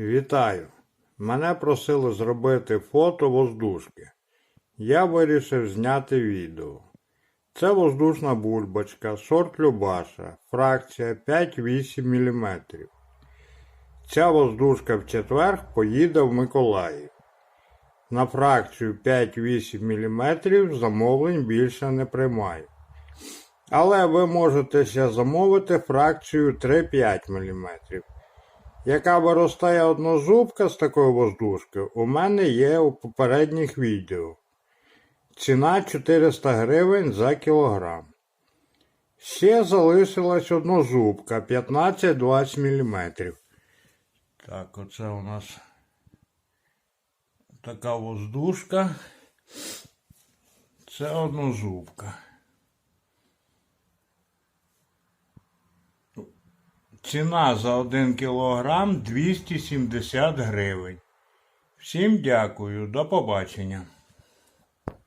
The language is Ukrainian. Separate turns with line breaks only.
Вітаю! Мене просили зробити фото воздушки. Я вирішив зняти відео. Це воздушна бульбочка, сорт Любаша, фракція 5-8 мм. Ця воздушка в четвер поїде в Миколаїв. На фракцію 5-8 мм замовлень більше не приймаю. Але ви можете ще замовити фракцію 3-5 мм. Яка виростає однозубка з такої воздушки, у мене є у попередніх відео. Ціна 400 гривень за кілограм. Ще залишилась однозубка 15-20 мм. Так, оце у нас така воздушка. Це однозубка. Ціна за 1 кілограм 270 гривень. Всім дякую, до побачення.